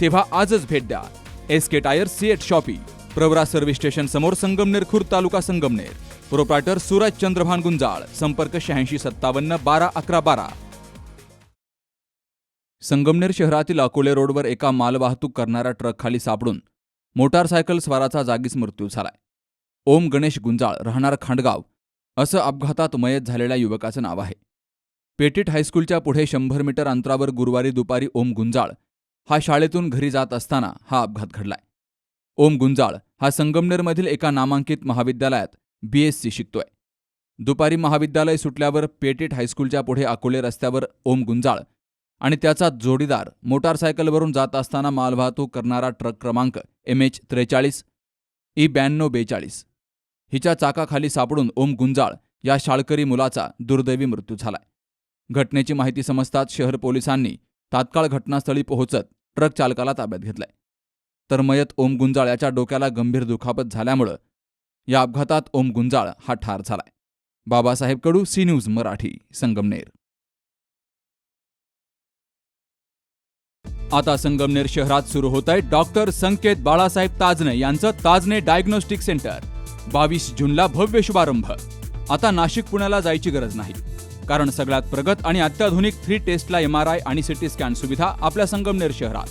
तेव्हा आजच भेट द्या. S K tyre CEAT shoppe Pravara service station समोर संगमनेर खुर्द तालुका संगमनेर. प्रोप्रायटर सूरज चंद्रभान गुंजाळ संपर्क शहाऐंशी सत्तावन्न बारा अकरा बारा. संगमनेर शहरातील अकोले रोडवर एका मालवाहतूक करणाऱ्या ट्रकखाली सापडून मोटारसायकल स्वाराचा जागीच मृत्यू झालाय. ओम गणेश गुंजाळ राहणार खांडगाव असं अपघातात मयत झालेल्या युवकाचं नाव आहे. पेटीट हायस्कूलच्या पुढे शंभर मीटर अंतरावर गुरुवारी दुपारी ओम गुंजाळ हा शाळेतून घरी जात असताना हा अपघात घडलाय. ओम गुंजाळ हा संगमनेरमधील एका नामांकित महाविद्यालयात बीएससी शिकतोय. दुपारी महाविद्यालय सुटल्यावर पेटेट हायस्कूलच्या पुढे अकोले रस्त्यावर ओम गुंजाळ आणि त्याचा जोडीदार मोटारसायकलवरून जात असताना मालवाहतूक करणारा ट्रक क्रमांक एम एच त्रेचाळीस ई ब्याण्णव बेचाळीस. हिच्या चाकाखाली सापडून ओम गुंजाळ या शाळकरी मुलाचा दुर्दैवी मृत्यू झालाय. घटनेची माहिती समजताच शहर पोलिसांनी तात्काळ घटनास्थळी पोहोचत ट्रक चालकाला ताब्यात घेतलाय. तर मयत ओम गुंजाळ याच्या डोक्याला गंभीर दुखापत झाल्यामुळं या अपघातात ओम गुंजाळ हा ठार झालाय. Babasaheb Kadu C news Marathi Sangamner. आता संगमनेर शहरात सुरू होत आहे डॉक्टर संकेत बाळासाहेब ताजने यांचं ताजने डायग्नोस्टिक सेंटर. बावीस जूनला भव्य शुभारंभ. आता नाशिक पुण्याला जायची गरज नाही. कारण सगळ्यात प्रगत आणि अत्याधुनिक थ्री टेस्टला एम आर आय आणि सिटी स्कॅन सुविधा आपल्या संगमनेर शहरात.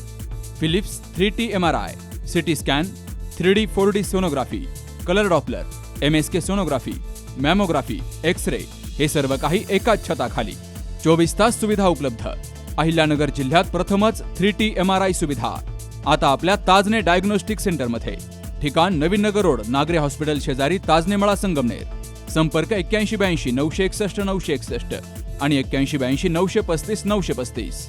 Philips three T M R I CT scan three D four D sonography colour Doppler M S K sonography mammography X ray हे सर्व काही एकाच छताखाली. चोवीस तास सुविधा उपलब्ध. अहिल्यानगर जिल्ह्यात प्रथमच three T M R I सुविधा. आता आपल्या ताजने डायग्नोस्टिक सेंटरमध्ये ठिकाण नवीन नगर रोड नागरे हॉस्पिटल शेजारी ताजनेमळा संगमनेर. संपर्क एक्क्याऐंशी ब्याऐंशी नऊशे एकसष्ट नऊशे एकसष्ट आणि एक्क्याऐंशी ब्याऐंशी नऊशे पस्तीस नऊशे पस्तीस.